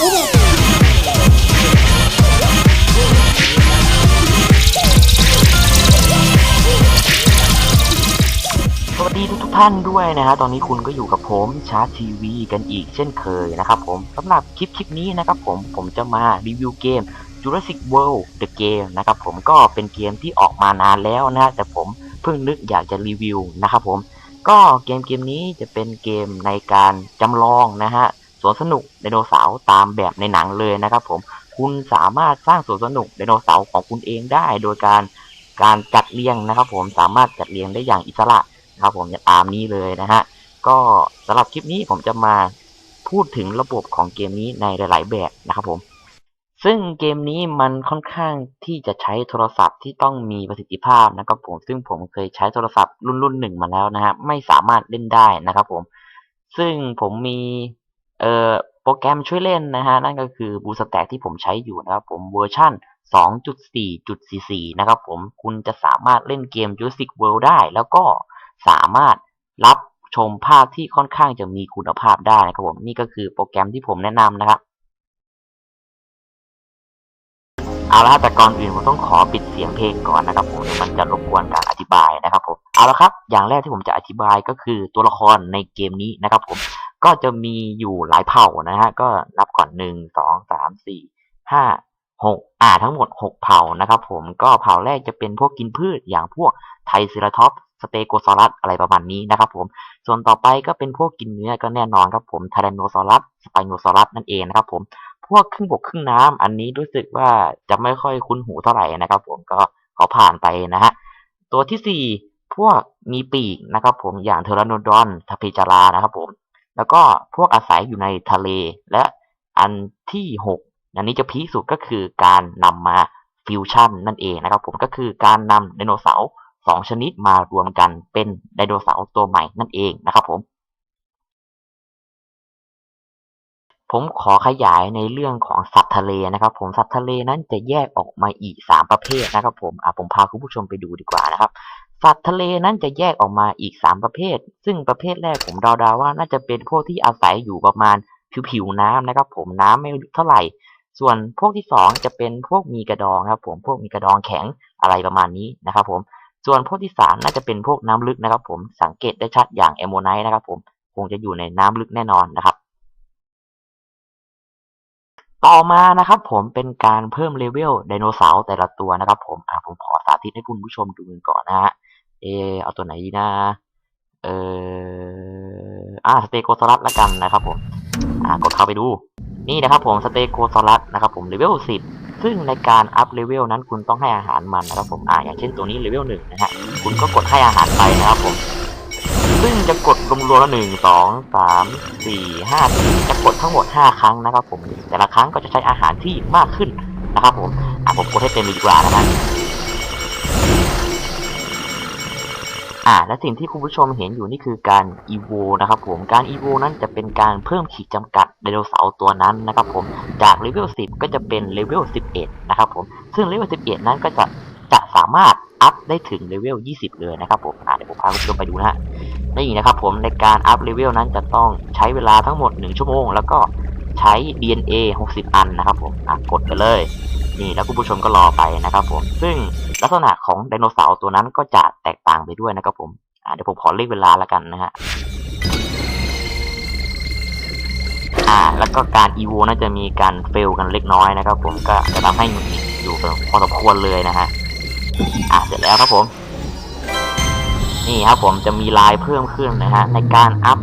สวัสดีทุกทุกๆท่านด้วยนะฮะ ตอนนี้คุณก็อยู่กับผมชาร์จทีวีกันอีกเช่นเคยนะครับผมสำหรับคลิปคลิปนี้นะครับผมผมจะมารีวิวเกม Jurassic World The Game นะครับผมก็เป็นเกมที่ออกมานานแล้วนะฮะแต่ผมเพิ่งนึกอยากจะรีวิวนะครับผมก็เกมเกมนี้จะเป็นเกมในการจำลองนะฮะ สวนสนุกไดโนเสาร์ตามแบบในหนังเลยนะครับ ผมคุณสามารถสร้างสวนสนุกไดโนเสาร์ของคุณเองได้ โดยการการจัดเรียงนะครับ ผมสามารถจัดเรียงได้อย่างอิสระนะครับ ผมจะตามนี้เลยนะฮะก็สำหรับคลิปนี้ผมจะมาพูดถึงระบบของเกมนี้ในหลาย ๆ แบบนะครับผม ซึ่งเกมนี้มันค่อนข้างที่จะใช้โทรศัพท์ที่ต้องมีประสิทธิภาพนะครับผม ซึ่งผมเคยใช้โทรศัพท์รุ่นรุ่นหนึ่งมาแล้วนะฮะ ไม่สามารถเล่นได้นะครับผม ซึ่งผมมี เอ่อโปรแกรมช่วยเล่นนะฮะนั่นก็คือ BlueStack ที่ผมใช้อยู่นะครับผมเวอร์ชัน2.4.44 นะครับผมคุณจะสามารถเล่นเกม Jurassic World ได้ แล้วก็สามารถรับชมภาพที่ค่อนข้างจะมีคุณภาพได้นะครับผมนี่ก็คือโปรแกรมที่ผมแนะนำนะครับเอาละครับแต่ก่อนอื่นผมต้องขอปิดเสียงเพลงก่อนนะครับผมมันจะรบกวนการอธิบายนะครับผมเอาละครับ อย่างแรกที่ผมจะอธิบายก็คือตัวละครในเกมนี้นะครับผม ก็จะมีอยู่หลายเผ่านะฮะก็นับก่อนหนึ่งสองสามสี่ห้าหกอ่าทั้งหมดหกเผ่านะครับผมก็เผ่าแรกจะเป็นพวกกินพืชอย่างพวกไทซราทอปสเตโกซอรัสอะไรประมาณนี้นะครับผมส่วนต่อไปก็เป็นพวกกินเนื้อก็แน่นอนครับผมไทแรนโนซอรัสสไปโนซอรัสนั่นเองนะครับผมพวกครึ่งบกครึ่งน้ำอันนี้รู้สึกว่าจะไม่ค่อยคุ้นหูเท่าไหร่นะครับผมก็ขอผ่านไปนะฮะตัวที่สี่พวกมีปีกนะครับผมอย่างเทอร์โนดอนทาเพจารานะครับผม แล้วก็พวกอาศัยอยู่ในทะเล และอันที่หกอันนี้จะพีคสุดก็คือการนำมาฟิวชั่นนั่นเองนะครับผมก็คือการนำไดโนเสาร์สองชนิดมารวมกันเป็นไดโนเสาร์ตัวใหม่นั่นเองนะครับผม ผมขอขยายในเรื่องของสัตว์ทะเลนะครับ ผมสัตว์ทะเลนั้นจะแยกออกมาอีกสามประเภทนะครับ ผมอะผมพาคุณผู้ชมไปดูดีกว่านะครับ สัตว์ทะเลนั้นจะแยกออกมาอีกสามประเภท ซึ่งประเภทแรกผมเดาๆว่าน่าจะเป็นพวกที่อาศัยอยู่ประมาณผิวๆน้ำนะครับ ผมน้ำไม่เท่าไหร่ ส่วนพวกที่สองจะเป็นพวกมีกระดองครับผมพวกมีกระดองแข็งอะไรประมาณนี้นะครับ ผม ส่วนพวกที่สามน่าจะเป็นพวกน้ำลึกนะครับ ผมสังเกตได้ชัดอย่างแอมโมไนท์นะครับ ผมคงจะอยู่ในน้ำลึกแน่นอนนะครับต่อมานะครับผมเป็นการเพิ่มเลเวลไดโนเสาร์แต่ละตัวนะครับผมผมขอสาธิตให้คุณผู้ชมดูก่อนนะฮะ เออเอาตัวไหนดีนะ เอออ่าสเตโกซอรัสละกันนะครับผม อ่ากดเข้าไปดู นี่นะครับผมสเตโกซอรัสนะครับผมเลเวลสิบซึ่งในการอัพเลเวลนั้นคุณต้องให้อาหารมันนะครับผม อ่าอย่างเช่นตัวนี้เลเวลหนึ่งนะฮะ คุณก็กดให้อาหารไปนะครับผม ซึ่งจะกดรวมๆล้วหนึ่งสองสามสี่ห้าจะกดทั้งหมดห้าครั้งนะครับผม แต่ละครั้งก็จะใช้อาหารที่มากขึ้นนะครับผม อะผมกดให้เต็มเลยดีกว่านะฮะ อ่าและสิ่งที่คุณผู้ชมเห็นอยู่นี่คือการอีโวนะครับผมการอีโวนั้นจะเป็นการเพิ่มขีดจำกัดไดโนเสาร์ตัวนั้นนะครับผมจากเลเวล10 ก็จะเป็นเลเวล11 นะครับผมซึ่งเลเวล11 นั้นก็จะจะสามารถอัพได้ถึงเลเวล20 เลยนะครับผมอ่าเดี๋ยวผมพาคุณผู้ชมไปดูนะฮะนี่นะครับผมในการอัพเลเวลนั้นจะต้องใช้เวลาทั้งหมด 1 ชั่วโมง แล้วก็ใช้ DNA 60 อันนะครับผมอะกดไปเลยนี่แล้วคุณผู้ชมก็รอไปนะครับผมซึ่งลักษณะ ของไดโนเสาร์ตัวนั้นก็จะแตกต่างไปด้วยนะครับผมเดี๋ยวผมขอเลขเวลาแล้วกันนะฮะอ่า แล้วก็การอีโวน่าจะมีการเฟลกันเล็กน้อยนะครับผมก็จะทำให้อยู่พอสมควรเลยนะฮะอะเสร็จแล้วครับผม นี่ครับผมจะมีลายเพิ่มขึ้นนะฮะในการอัพ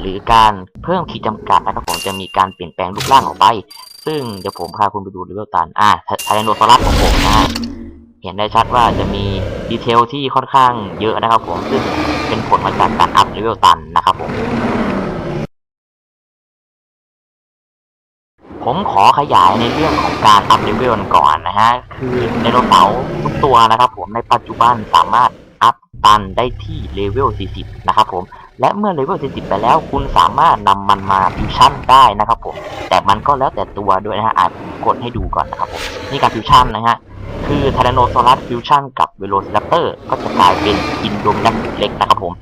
หรือการเพิ่มขีดจำกัดนะครับผมจะมีการเปลี่ยนแปลงรูปร่างออกไป ซึ่งเดี๋ยวผมพาคุณไปดูเลเวลตันอ่าไทแรนโนซอรัสของผมนะ เห็นได้ชัดว่าจะมีดีเทลที่ค่อนข้างเยอะนะครับผมซึ่งเป็นผลมาจากการอัพเลเวลตันนะครับผมผมขอขยายในเรื่องของการอัพเลเวลก่อนนะฮะ คือไดโนเสาร์ทุกตัวนะครับผมในปัจจุบันสามารถอัพตันได้ที่เลเวล 40 นะครับผม และเมื่อเลเวล 40 ไปแล้วคุณสามารถนำมันมาฟิวชั่นได้นะครับผม แต่มันก็แล้วแต่ตัวด้วยนะฮะอาจกดให้ดูก่อนนะครับผม นี่การฟิวชั่นนะฮะ คือทแรนโนซอรัสฟิวชั่นกับเวโรซิรัปเตอร์ก็จะกลายเป็นอินโดมินัสเล็กนะครับผม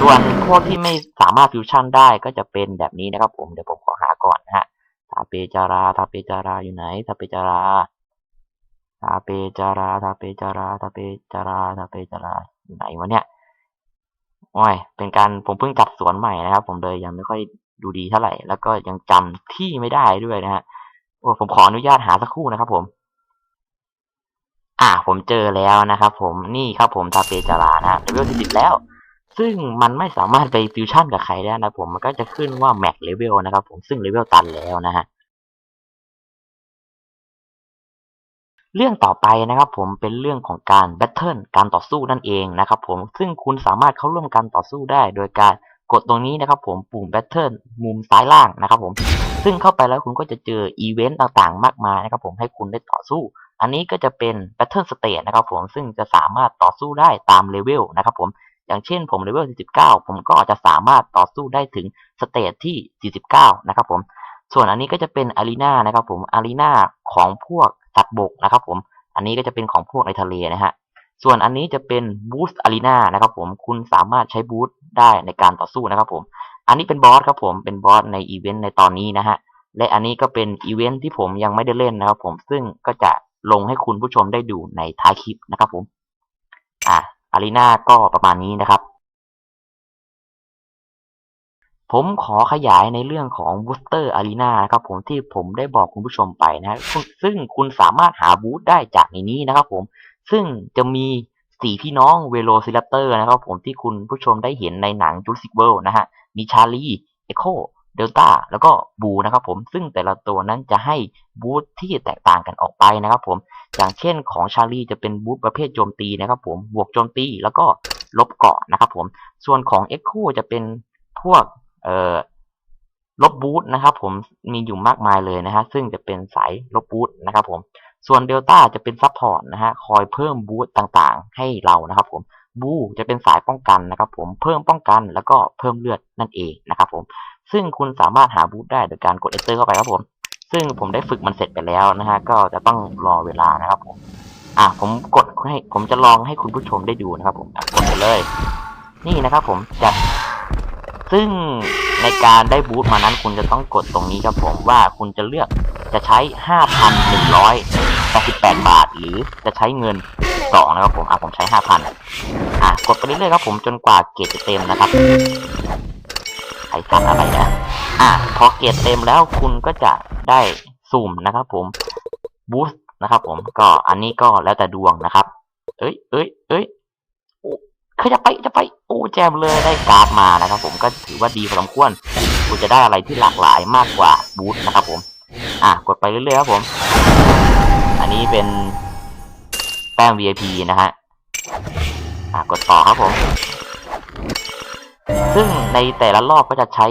ส่วนพวกที่ไม่สามารถฟิวชั่นได้ก็จะเป็นแบบนี้นะครับผม เดี๋ยวผมขอหาก่อนนะฮะสาเปจาราทาเปจาราอยู่ไหนทาเปจาราทาเปจาราทาเปจาราทาเปจาราทาเปจาราอยู่ไหนวะเนี่ยโอ้ยเป็นการผมเพิ่งจัดสวนใหม่นะครับ ผมเลยยังไม่ค่อยดูดีเท่าไหร่ แล้วก็ยังจำที่ไม่ได้ด้วยนะฮะโอ้ผมขออนุญาตหาสักครู่นะครับผม อ่าผมเจอแล้วนะครับผมนี่ครับผมทาเปจารานะฮะเลเวลที่สิบแล้ว ซึ่งมันไม่สามารถไปฟิวชั่นกับใครได้นะผมมันก็จะขึ้นว่าแม็กเลเวลนะครับผมซึ่งเลเวลตันแล้วนะฮะเรื่องต่อไปนะครับผมเป็นเรื่องของการแบทเทิลการต่อสู้นั่นเองนะครับผมซึ่งคุณสามารถเข้าร่วมการต่อสู้ได้ โดยการกดตรงนี้นะครับผมปุ่มแบทเทิลมุมซ้ายล่างนะครับผมซึ่งเข้าไปแล้วคุณก็จะเจออีเวนต์ต่างๆ มากมายนะครับผมให้คุณได้ต่อสู้ อันนี้ก็จะเป็นแบทเทิลสเตจนะครับผมซึ่งจะสามารถต่อสู้ได้ตามเลเวลนะครับผมอย่างเช่นผมเลเวล49 ผมก็จะสามารถต่อสู้ได้ถึงสเตจที่ 49 นะครับผมส่วนอันนี้ก็จะเป็นอารีนานะครับผมอารีนาของพวกสัตว์บกนะครับผมอันนี้ก็จะเป็นของพวกในทะเลนะฮะส่วนอันนี้จะเป็นบูสต์อารีนานะครับผมคุณสามารถใช้บูสต์ได้ในการต่อสู้นะครับผมอันนี้เป็นบอสครับผมเป็นบอสในอีเวนต์ในตอนนี้นะฮะและอันนี้ก็เป็นอีเวนต์ที่ผมยังไม่ได้เล่นนะครับผมซึ่งก็จะ ลงให้คุณผู้ชมได้ดูในท้ายคลิปนะครับผม อะอารีนาก็ประมาณนี้นะครับ ผมขอขยายในเรื่องของ Booster Arena นะครับผมที่ผมได้บอกคุณผู้ชมไปนะ ซึ่งคุณสามารถหาบูธได้จากในนี้นะครับผม ซึ่งจะมีสี่พี่น้อง Velociraptor นะครับผมที่คุณผู้ชมได้เห็นในหนัง Jurassic World นะฮะ มีชาลี เอโค เดลต้าแล้วก็บูนะครับผมซึ่งแต่ละตัวนั้นจะให้บูธที่แตกต่างกันออกไปนะครับผมอย่างเช่นของชาลีจะเป็นบูธประเภทโจมตีนะครับผมบวกโจมตีแล้วก็ลบเกาะนะครับผมส่วนของ Echo จะเป็นพวกเอ่อลบบูทนะครับผมมีอยู่มากมายเลยนะฮะซึ่งจะเป็นสายลบบูทนะครับผมส่วนเดลต้าจะเป็นซัพพอร์ตนะฮะคอยเพิ่มบูทต่างๆ ให้เรานะครับผมบูจะเป็นสายป้องกันนะครับผมเพิ่มป้องกันแล้วก็เพิ่มเลือดนั่นเองนะครับผม ซึ่งคุณสามารถหาบูทได้โดยการกดเอเตอร์เข้าไปครับผม ซึ่งผมได้ฝึกมันเสร็จไปแล้วนะฮะ ก็จะต้องรอเวลานะครับผม อะผมกดให้ผมจะลองให้คุณผู้ชมได้ดูนะครับผมกดไปเลย นี่นะครับผมจะซึ่งในการได้บูทมานั้นคุณจะต้องกดตรงนี้ครับผมว่าคุณจะเลือกจะใช้ 5,188 บาท หรือจะใช้เงิน2นะครับผมอะผมใช้ 5,000อะกดไปเรื่อยๆครับผมจนกว่าเกรดจะเต็มนะครับ ใครสั่นอะไรนะอะพอเกียรดเต็มแล้วคุณก็จะได้สุ่มนะครับ ผมบูสต์นะครับผมก็อันนี้ก็แล้วแต่ดวงนะครับ เอ้ยเอ้ยเอ้ยคือจะไปจะไปโอ้แจมเลยได้การ์ดมานะครับ ผมก็ถือว่าดีพอสมควรคุณจะได้อะไรที่หลากหลายมากกว่าบูธนะครับ ผม อะกดไปเรื่อยๆครับผม อันนี้เป็นแป้ง VIP นะฮะอะกดต่อครับผม ซึ่งในแต่ละรอบก็จะใช้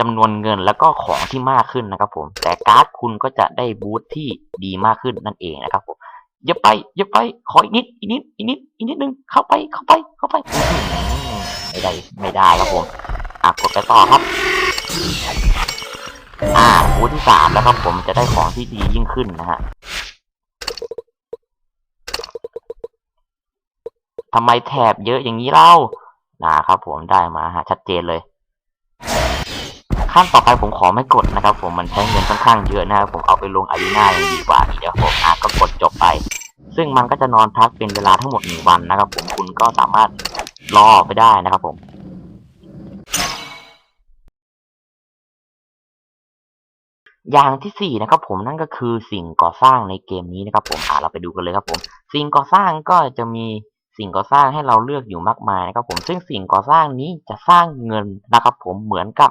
จำนวนเงินแล้วก็ของที่มากขึ้นนะครับผม แต่การ์ดคุณก็จะได้บูธที่ดีมากขึ้นนั่นเองนะครับผมอย่าไปอย่าไปขออีกนิดอีกนิดอีกนิดอีกนิดนึงเข้าไปเข้าไปเข้าไปไม่ได้ไม่ได้ครับผมอะกดไปต่อครับ อ่าบูธที่สามแล้วครับผมจะได้ของที่ดียิ่งขึ้นนะฮะทำไมแถบเยอะอย่างนี้เล่า นะครับผมได้มาฮะชัดเจนเลย ขั้นต่อไปผมขอไม่กดนะครับ ผมมันใช้เงินค่อนข้างเยอะนะครับผมเอาไปลงอารีนายังดีกว่าเดี๋ยวผมอะก็กดจบไป ซึ่งมันก็จะนอนพักเป็นเวลาทั้งหมดหนึ่งวันนะครับ ผมคุณก็สามารถรอไปได้นะครับผมอย่างที่สี่นะครับผมนั่นก็คือสิ่งก่อสร้างในเกมนี้นะครับผมอ่าเราไปดูกันเลยครับผม สิ่งก่อสร้างก็จะมี สิ่งก่อสร้างให้เราเลือกอยู่มากมายนะครับผมซึ่งสิ่งก่อสร้างนี้จะสร้างเงินนะครับ ผมเหมือนกับ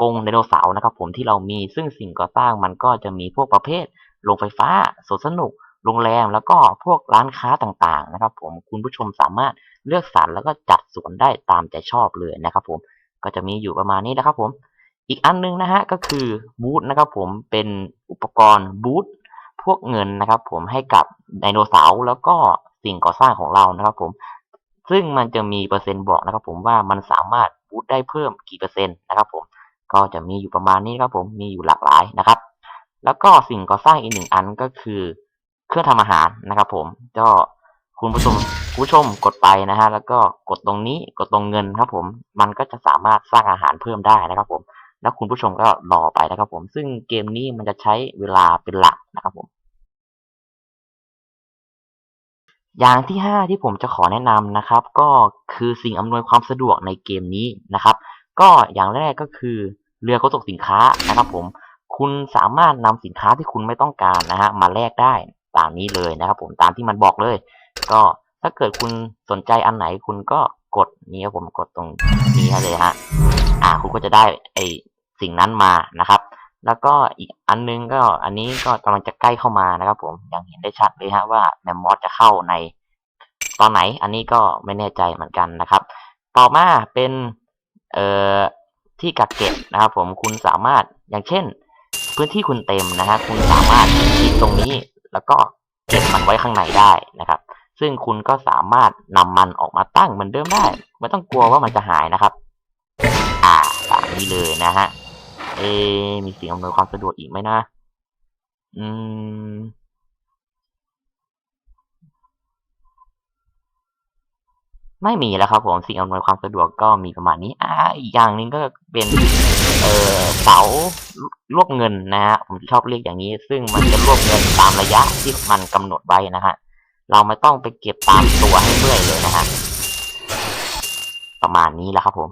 กรงไดโนเสาร์นะครับ ผมที่เรามีซึ่งสิ่งก่อสร้างมันก็จะมีพวกประเภทโรงไฟฟ้าสวนสนุกโรงแรมแล้วก็พวกร้านค้าต่างๆนะครับ ผมคุณผู้ชมสามารถเลือกสรรแล้วก็จัดสวนได้ตามใจชอบเลยนะครับ ผมก็จะมีอยู่ประมาณนี้นะครับผมอีกอันนึงนะฮะก็คือบูธนะครับ ผมเป็นอุปกรณ์บูธพวกเงินนะครับ ผมให้กับไดโนเสาร์แล้วก็ สิ่งก่อสร้างของเรานะครับผมซึ่งมันจะมีเปอร์เซ็นต์บอกนะครับ ผมว่ามันสามารถบูธได้เพิ่มกี่เปอร์เซ็นต์นะครับ ผมก็จะมีอยู่ประมาณนี้ครับ ผมมีอยู่หลากหลายนะครับ แล้วก็สิ่งก่อสร้างอีกหนึ่งอันก็คือ เครื่องทำอาหารนะครับ ผมก็คุณผู้ชมผู้ชมกดไปนะฮะแล้วก็กดตรงนี้กดตรงเงินครับ ผมมันก็จะสามารถสร้างอาหารเพิ่มได้นะครับ ผมแล้วคุณผู้ชมก็รอไปนะครับ ผมซึ่งเกมนี้มันจะใช้เวลาเป็นหลักนะครับ ผม อย่างที่ 5 ที่ผมจะขอแนะนำนะครับ ก็คือสิ่งอำนวยความสะดวกในเกมนี้นะครับ ก็อย่างแรกก็คือเรือขนส่งสินค้านะครับ ผมคุณสามารถนำสินค้าที่คุณไม่ต้องการนะฮะมาแลกได้ตามนี้เลยนะครับ ผมตามที่มันบอกเลย ก็ถ้าเกิดคุณสนใจอันไหนคุณก็กดนี้ครับผมกดตรงนี้เลยฮะอ่าคุณก็จะได้ไอสิ่งนั้นมานะครับ แล้วก็อีกอันนึงก็อันนี้ก็กำลังจะใกล้เข้ามานะครับ ผมยังเห็นได้ชัดเลยฮะว่าแมมมอสจะเข้าในตอนไหน อันนี้ก็ไม่แน่ใจเหมือนกันนะครับ ต่อมาเป็นเอ่อที่กักเก็บนะครับ ผมคุณสามารถอย่างเช่น พื้นที่คุณเต็มนะฮะคุณสามารถคลิกตรงนี้แล้วก็เก็บมันไว้ข้างในได้นะครับ ซึ่งคุณก็สามารถนำมันออกมาตั้งเหมือนเดิมได้ ไม่ต้องกลัวว่ามันจะหายนะครับ อ่าตามนี้เลยนะฮะ เอ มีสิ่งอำนวยความสะดวกอีกไหมนะ อืม ไม่มีแล้วครับผมสิ่งอำนวยความสะดวกก็มีประมาณนี้ อ่า อีกอย่างหนึ่งก็เป็น เอ่อเสารวบเงินนะฮะ ผมชอบเรียกอย่างนี้ ซึ่งมันจะรวบเงินตามระยะที่มันกำหนดไว้นะฮะ เราไม่ต้องไปเก็บตามตัวให้เมื่อยเลยนะฮะ ประมาณนี้แล้วครับผม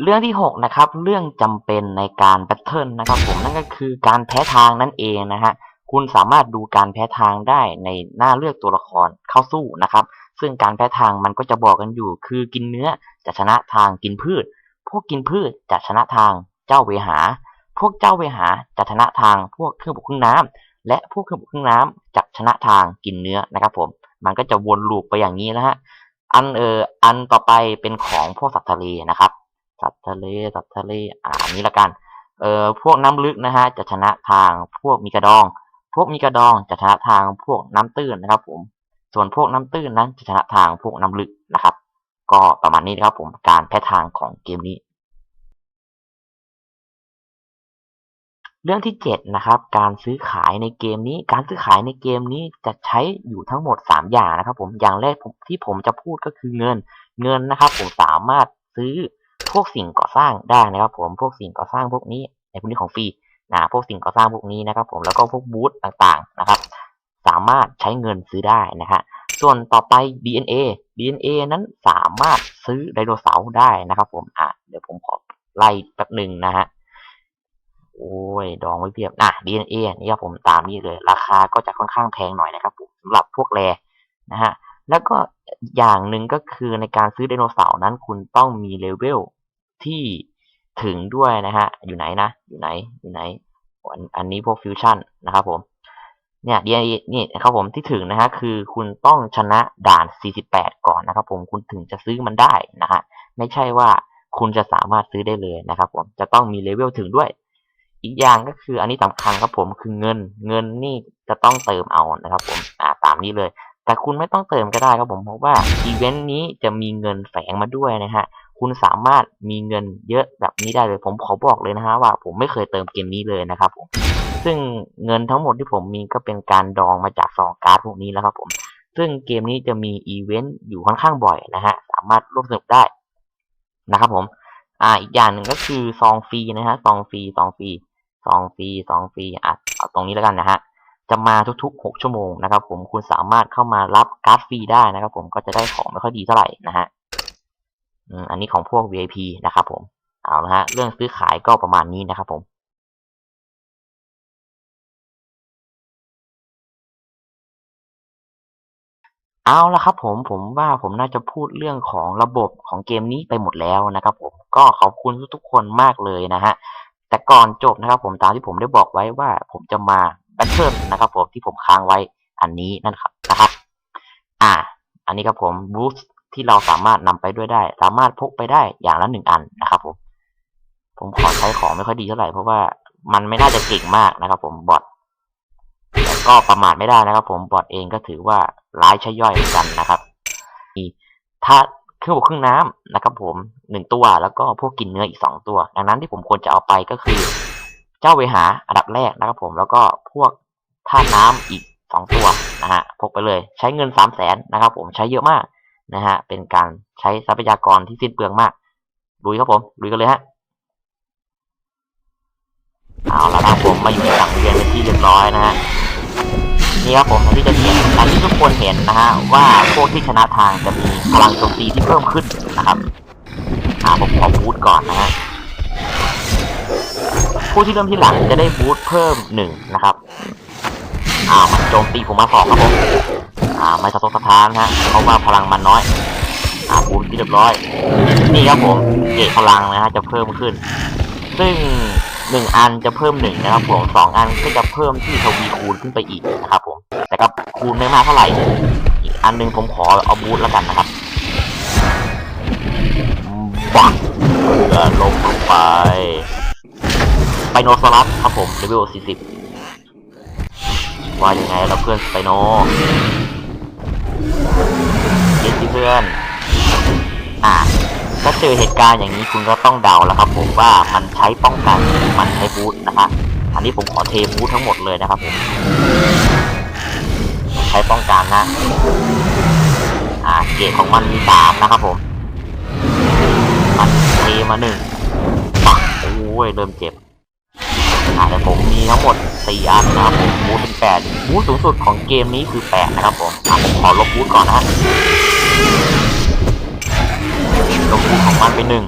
เรื่องที่หกนะครับเรื่องจำเป็นในการแบทเทิลนนะครับผมนั่นก็คือการแพ้ทางนั่นเองนะฮะคุณสามารถดูการแพ้ทางได้ในหน้าเลือกตัวละครเข้าสู้นะครับ ซึ่งการแพ้ทางมันก็จะบอกกันอยู่ คือกินเนื้อจะชนะทางกินพืช พวกกินพืชจะชนะทางเจ้าเวหา พวกเจ้าเวหาจะชนะทางพวกเครื่องบกเครื่องน้ำและพวกเครื่องบกเครื่องน้ำจะชนะทางกินเนื้อนะครับผมมันก็จะวนลูปไปอย่างนี้นะฮะอันเอออันต่อไปเป็นของพวกสัตว์ทะเลนะครับ สัตว์ทะเลสัตว์ทะเลอ่านี้ละกันเอ่อพวกน้ำลึกนะฮะจะชนะทางพวกมีกระดอง พวกมีกระดองจะชนะทางพวกน้ำตื้นนะครับ ผม ส่วนพวกน้ำตื้นนั้นจะชนะทางพวกน้ำลึกนะครับ ก็ประมาณนี้นะครับผมการแพ้ทางของเกมนี้ เรื่องที่เจ็ดนะครับ การซื้อขายในเกมนี้ การซื้อขายในเกมนี้จะใช้อยู่ทั้งหมดสามอย่างนะครับ ผมอย่างแรกที่ผมจะพูดก็คือเงินเงินนะครับ ผมสามารถซื้อ พวกสิ่งก่อสร้างได้นะครับผมพวกสิ่งก่อสร้างพวกนี้ในพวกนี้ของฟรีนะพวกสิ่งก่อสร้างพวกนี้นะครับ ผมแล้วก็พวกบูธต่างๆนะครับ สามารถใช้เงินซื้อได้นะฮะส่วนต่อไป DNA DNA นั้นสามารถซื้อไดโนเสาร์ได้นะครับ ผมอะเดี๋ยวผมขอไล่แป๊บหนึ่งนะฮะโอ้ยดองไว้เพียบอะ DNA นี่ครับผมตามนี้เลย ราคาก็จะค่อนข้างแพงหน่อยนะครับผมสำหรับพวกแรนะฮะแล้วก็อย่างหนึ่งก็คือในการซื้อไดโนเสาร์นั้นคุณต้องมีเลเวล ที่ถึงด้วยนะฮะ อยู่ไหนนะ อยู่ไหน อยู่ไหน อันอันนี้พวกฟิวชั่นนะครับผม เนี่ย DNA นี่นะครับผมที่ถึงนะฮะคือคุณต้องชนะด่าน 48 ก่อนนะครับผม คุณถึงจะซื้อมันได้นะฮะ ไม่ใช่ว่าคุณจะสามารถซื้อได้เลยนะครับผม จะต้องมีเลเวลถึงด้วย อีกอย่างก็คืออันนี้สำคัญครับผม คือเงิน เงินนี่จะต้องเติมเอานะครับผม อ่า ตามนี้เลย แต่คุณไม่ต้องเติมก็ได้ครับผม เพราะว่าอีเวนต์นี้จะมีเงินแฝงมาด้วยนะฮะ คุณสามารถมีเงินเยอะแบบนี้ได้เลย ผมขอบอกเลยนะฮะว่าผมไม่เคยเติมเกมนี้เลยนะครับผมซึ่งเงินทั้งหมดที่ผมมีก็เป็นการดองมาจากซองการ์ดพวกนี้แล้วครับผม ซึ่งเกมนี้จะมีอีเวนต์อยู่ค่อนข้างบ่อยนะฮะ สามารถร่วมสนุกได้นะครับผม อ่า อีกอย่างหนึ่งก็คือซองฟรีนะฮะ ซองฟรี ซองฟรี ซองฟรี ซองฟรี อะ เอาตรงนี้แล้วกันนะฮะ จะมาทุกๆ 6 ชั่วโมงนะครับผม คุณสามารถเข้ามารับการ์ดฟรีได้นะครับผม ก็จะได้ของไม่ค่อยดีเท่าไหร่นะฮะ อันนี้ของพวก VIP นะครับผมเอาละฮะเรื่องซื้อขายก็ประมาณนี้นะครับผมเอาละครับผมผมว่าผมน่าจะพูดเรื่องของระบบของเกมนี้ไปหมดแล้วนะครับผมก็ขอบคุณทุกๆคนมากเลยนะฮะแต่ก่อนจบนะครับผมตามที่ผมได้บอกไว้ว่าผมจะมาแบทเทิลนะครับผมที่ผมค้างไว้อันนี้นั่นครับนะครับ อ่า อันนี้ครับผมบูส ที่เราสามารถนำไปด้วยได้ สามารถพกไปได้อย่างละหนึ่งอันนะครับผม ผมขอใช้ของไม่ค่อยดีเท่าไหร่เพราะว่ามันไม่น่าจะเก่งมากนะครับ ผมบอทแต่ก็ประมาทไม่ได้นะครับ ผมบอทเองก็ถือว่าร้ายใช่ย่อยเหมือนกันนะครับมีถ้าเครื่องบกเครื่องน้ำนะครับ ผมหนึ่งตัวแล้วก็พวกกินเนื้ออีกสองตัว ดังนั้นที่ผมควรจะเอาไปก็คือ เจ้าเวหาอันดับแรกนะครับ ผมแล้วก็พวกธาน้ำอีกสองตัวนะฮะพกไปเลย ใช้เงินสามแสนนะครับ ผมใช้เยอะมาก นะฮะ เป็นการใช้ทรัพยากรที่สิ้นเปลืองมากลุยครับผมลุยกันเลยฮะเอาละครับผมมาอยู่ในสังเวียนเป็นที่เรียบร้อยนะฮะนี่ครับผมที่จะเห็นอย่างที่ทุกคนเห็นนะฮะว่าพวกที่ชนะทางจะมีพลังโจมตีที่เพิ่มขึ้นนะครับอ่าผมขอบูทก่อนนะฮะผู้ที่เริ่มที่หลังจะได้บูทเพิ่มหนึ่งนะครับ อ่ามันโจมตีผมมาสองครับผมอ่าไม่สะทกสะท้านนะฮะเพราะว่าพลังมันน้อย อ่าบูทที่เรียบร้อย นี่ครับผมเกรดพลังนะฮะจะเพิ่มขึ้น ซึ่งหนึ่งอันจะเพิ่มหนึ่งนะครับผมสองอันก็จะเพิ่มที่ทวีคูณขึ้นไปอีกนะครับผมแต่ก็คูณไม่มากเท่าไหร่อีกอันหนึงผมขอเอาบูทแล้วกันนะครับบักเพื่อลงไปไปโนซอรัสครับผมเลเวล40 ว่ายังไงเราเพื่อนไปโนย็นที่เพื่อน อะถ้าเจอเหตุการณ์อย่างนี้คุณก็ต้องเดาแล้วครับผมว่ามันใช้ป้องกันมันใช้บูทนะครับอันนี้ผมขอเทบูททั้งหมดเลยนะครับผมใช้ป้องกันนะ อ่าเกรดของมันมีสามนะครับผมมันเทมาหนึ่งปักโอ้ยเริ่มเจ็บาแต่ผมมีทั้งหมดสี่อันนะครับผมบูทเป็นแปดบูทสูงสุดของเกมนี้คือแปดนะครับผมอะผมขอลบบูทก่อนนะลบบูทของมันเป็นหนึ่ง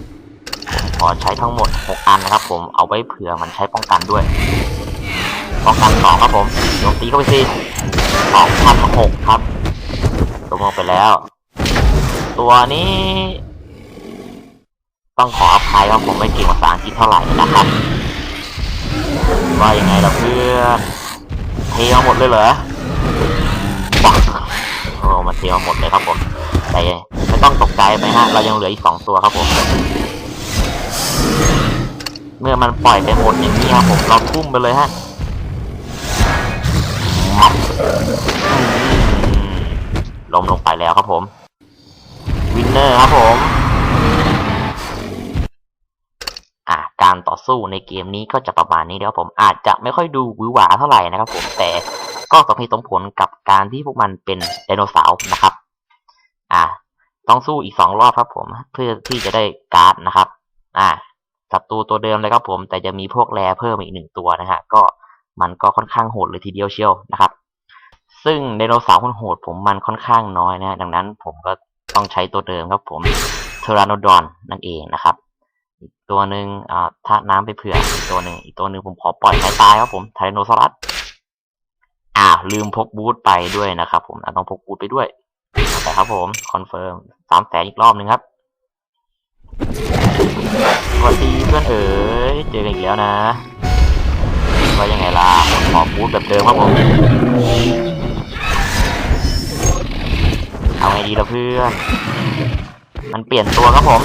ผมขอใช้ทั้งหมดหกอันนะครับ ผมเอาไว้เผื่อมันใช้ป้องกันด้วย ป้องกันสองครับผมโจมตีเข้าไปสิสองพันหกครับลงลงไปแล้ว ตัวนี้ ต้องขออภัยว่าผมไม่เก่งภาษาอังกฤษเท่าไหร่นะครับ ว่ายังไงล่ะเพื่อนเทมาหมดเลยเหรอปักโอ้มันเทมาหมดเลยครับผมแต่ไม่ต้องตกใจไปฮะ เรายังเหลืออีกสองตัวครับผม เมื่อมันปล่อยไปหมดอย่างนี้ครับผม เราทุ่มไปเลยฮะล้มลงไปแล้วครับผม วินเนอร์ครับผม การต่อสู้ในเกมนี้ก็จะประมาณนี้นะครับผมอาจจะไม่ค่อยดูหวือหวาเท่าไหร่นะครับผมแต่ก็สมเหตุสมผลกับการที่พวกมันเป็นไดโนเสาร์นะครับ อะต้องสู้อีกสองรอบครับผม เพื่อที่จะได้การ์ดนะครับ อะศัตรูตัวเดิมเลยครับผม แต่จะมีพวกแรเพิ่มอีกหนึ่งตัวนะฮะก็มันก็ค่อนข้างโหดเลยทีเดียวเชียวนะครับ ซึ่งไดโนเสาร์คนโหดผมมันค่อนข้างน้อยนะดังนั้นผมก็ต้องใช้ตัวเดิมครับผมเทราโนดอนนั่นเองนะครับ อีกตัวหนึ่งอ่าธาตุน้ำไปเผื่ออีกตัวหนึ่งอีกตัวหนึ่งผมขอปล่อยสายตายครับผมไทรโนซอรัสอ่า ลืมพกบูทไปด้วยนะครับ ผมต้องพกบูทไปด้วยแต่ครับผมคอนเฟิร์มสามแสนอีกรอบหนึ่งครับสวัสดีเพื่อนเอ๋ยเจอกันอีกแล้วนะว่ายังไงล่ะขอบูทแบบเดิมครับผมเอาไงดีล่ะเพื่อนมันเปลี่ยนตัวครับผม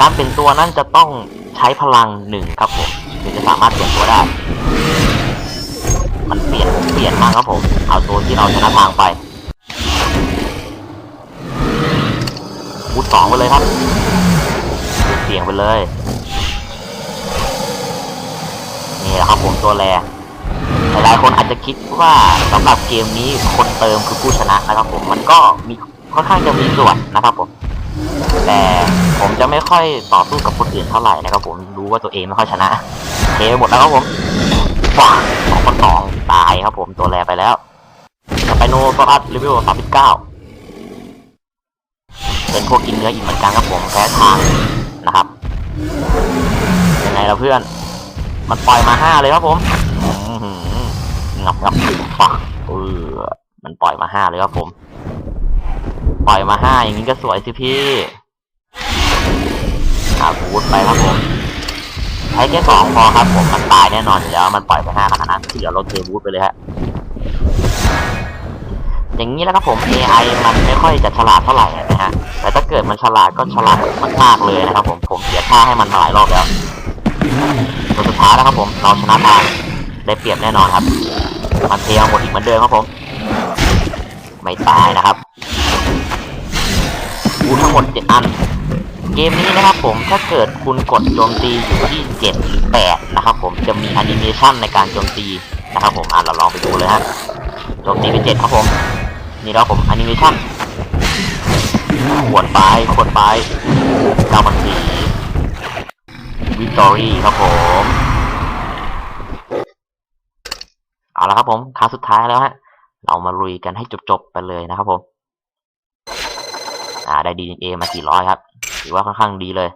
การเปลี่ยนตัวนั้นจะต้องใช้พลังหนึ่งครับผมถึงจะสามารถเปลี่ยนตัวได้ มันเปลี่ยนเปลี่ยนมากครับผม เอาตัวที่เราชนะทางไปบูทสองไปเลยครับเสียงไปเลย นี่แหละครับผมตัวแรหลายคนอาจจะคิดว่าสำหรับเกมนี้คนเติมคือผู้ชนะนะครับผมมันก็มีค่อนข้างจะมีส่วนนะครับผมแต่ ผมจะไม่ค่อยต่อสู้กับคนอื่นเท่าไหร่นะครับผมรู้ว่าตัวเองไม่ค่อยชนะเทหมดแล้วครับผมว้าสองคนสองตายครับผมตัวแรไปแล้วสไปโนซอรัสเลเวลสามสิบเก้าเป็นพวกกินเนื้ออีกเหมือนกันครับผมแพ้ทางนะครับยังไงล่ะเพื่อน มันปล่อยมาห้าเลยครับผมงับงับฝักเออมันปล่อยมาห้าเลยครับผม ปล่อยมาห้าอย่างนี้ก็สวยสิพี่ อาบูทไปครับผมใช้แค่สองพอครับผมมันตายแน่นอนอยู่แล้วมันปล่อยไปห้าขนาดนั้นที่เหลือเราเทบูทไปเลยฮะอย่างนี้แล้วครับผม AI มันไม่ค่อยจะฉลาดเท่าไหร่นะฮะแต่ถ้าเกิดมันฉลาดก็ฉลาดมากๆเลยนะครับผมผมเสียท่าให้มันหลายรอบแล้วตัวสุดท้ายแล้วครับผมเราชนะทางได้เปรียบแน่นอนครับมันเทเอาหมดอีกเหมือนเดิมครับผม ไม่ตายนะครับบูททั้งหมดเจ็ดอัน เกมนี้นะครับผมถ้าเกิดคุณกดโจมตีอยู่ที่เจ็ดหรือแปดนะครับผมจะมีแอนิเมชันในการโจมตีนะครับผมอะเราลองไปดูเลยฮะโจมตีไปเจ็ดครับผม นี่แล้วผมแอนิเมชันขวดไปขวดไปเก้าพันสี่วิกตอรี่ครับผมเอาละครับผมครั้งสุดท้ายแล้วฮะเรามาลุยกันให้จบๆไปเลยนะครับผม อ่า ได้ DNA มา400ครับ ถือว่าค่อนข้างดีเลย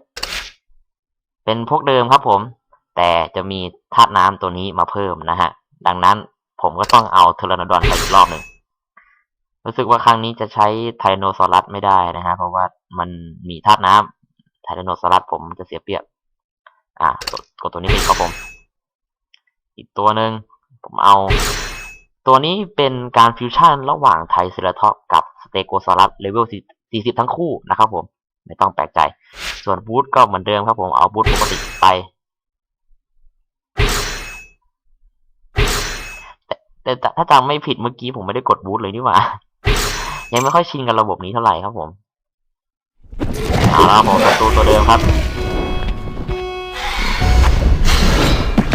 เป็นพวกเดิมครับผม แต่จะมีธาตุน้ำตัวนี้มาเพิ่มนะฮะ ดังนั้นผมก็ต้องเอาเทอร์นดอนไปอีกรอบหนึ่งรู้สึกว่าครั้งนี้จะใช้ไทโนซอรัสไม่ได้นะฮะเพราะว่ามันมีธาตุน้ำไทโนซอรัสผมจะเสียเปรียบ อ่ากดตัวนี้ไปอีกครับผม อีกตัวหนึ่งผมเอา ตัวนี้เป็นการฟิวชั่นระหว่างไทเซราทอปกับสเตโกซอรัสเลเวล40 ทั้งคู่นะครับผม ไม่ต้องแปลกใจ ส่วนบูธก็เหมือนเดิมครับผมเอาบูธปกติไปแต่ถ้าจำไม่ผิดเมื่อกี้ผมไม่ได้กดบูธเลยนี่หว่า ยังไม่ค่อยชินกับระบบนี้เท่าไหร่ครับผมเอาละครับผมศัตรูตัวเดิมครับ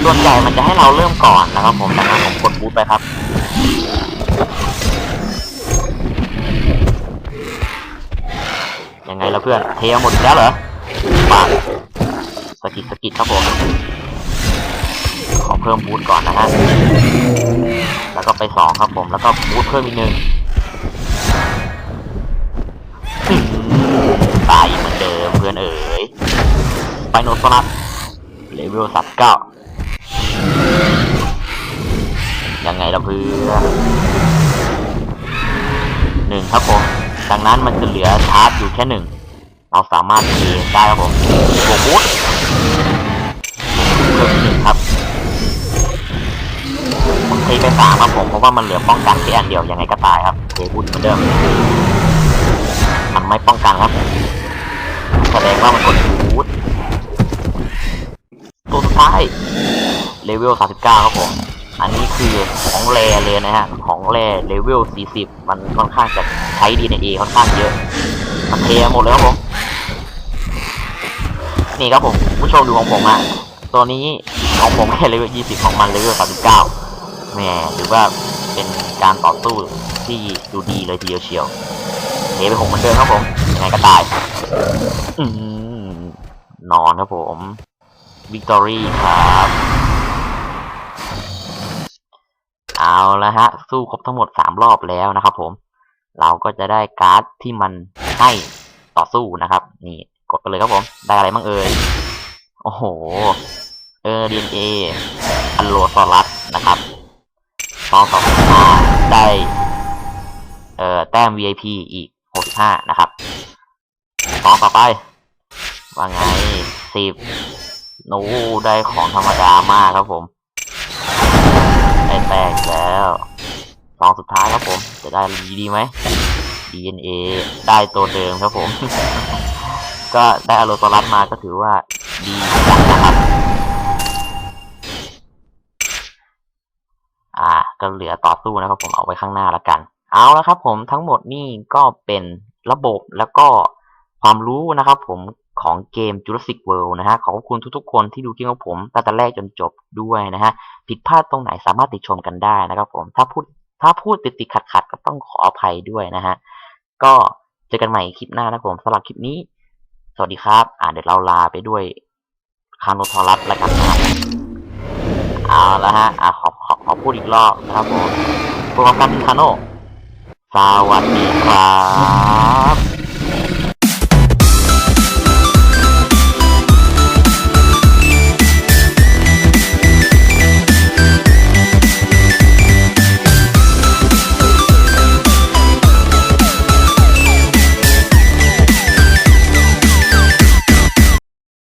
ส่วนใหญ่มันจะให้เราเริ่มก่อนนะครับผมดังนั้นผมกดบูธไปครับ ยังไงล่ะเพื่อนเทหมดแล้วเหรอปากสกิดสกิดครับผมขอเพิ่มบูทก่อนนะฮะแล้วก็ไปสองครับผม แล้วก็บูทเพิ่มอีกหนึ่งตายเหมือนเดิมเพื่อนเอ๋ยไปโนโซนัสเลเวลสับเก้ายังไงล่ะเพื่อนหนึ่งครับผม ดังนั้นมันจะเหลือชาร์จอยู่แค่หนึ่ง เราสามารถเทได้ครับผมบวกบูทเพิ่มอีกหนึ่งครับผมเทไปสามครับผมเพราะว่ามันเหลือป้องกันแค่อันเดียวยังไงก็ตายครับเทบูทเหมือนเดิม มันไม่ป้องกันครับ แสดงว่ามันกดบูทตัวสุดท้ายเลเวล39 ครับผม อันนี้คือของแรเลยนะฮะ ของแรเลเวล 40 มันค่อนข้างจะใช้ DNA ค่อนข้างเยอะมันเทหมดเลยครับผม นี่ครับผมผู้ชมดูของผมอะตัวนี้ของผมแค่เลเวล 20 ของมันเลเวล 39แหมหรือว่าเป็นการต่อสู้ที่ดูดีเลยทีเดียวเชียวเทไปผมเหมือนเดิมครับผมยังไงก็ตายอนอนครับผมวิกตอรี่ครับ เอาละฮะ สู้ครบทั้งหมดสามรอบแล้วนะครับผม เราก็จะได้การ์ดที่มันให้ต่อสู้นะครับ นี่กดไปเลยครับผม ได้อะไรบ้างเอ่ย โอ้โห เออ DNA อันโลซอรัสนะครับซองสองห้าได้ เอ่อ แต้ม VIP อีกหกห้านะครับซองต่อไป ว่าไงสิบโน้ได้ของธรรมดามากครับผม ได้แตกแล้วซองสุดท้ายครับผม จะได้ดีดีไหม DNA ได้ตัวเดิมครับผม ก็ได้อโลตอรัสมาก็ถือว่าดีจังนะครับอ่า ก็เหลือต่อสู้นะครับผมเอาไว้ข้างหน้าละกัน เอาละครับผมทั้งหมดนี่ก็เป็นระบบแล้วก็ความรู้นะครับผม ของเกม Jurassic World นะฮะ ขอบคุณทุกๆ คนที่ดูคลิปของผมตั้งแต่แรกจนจบด้วยนะฮะ ผิดพลาดตรงไหนสามารถติชมกันได้นะครับผม ถ้าพูดถ้าพูดติดติดขัดขัดก็ต้องขออภัยด้วยนะฮะ ก็เจอกันใหม่คลิปหน้านะครับผมสำหรับคลิปนี้ สวัสดีครับ อ่าเดี๋ยวเราลาไปด้วยคาโนทอรัสแล้วกันนะเอาละฮะ อ่าขอขอขอพูดอีกรอบนะครับผมพวกเรากันคาโนสวัสดีครับ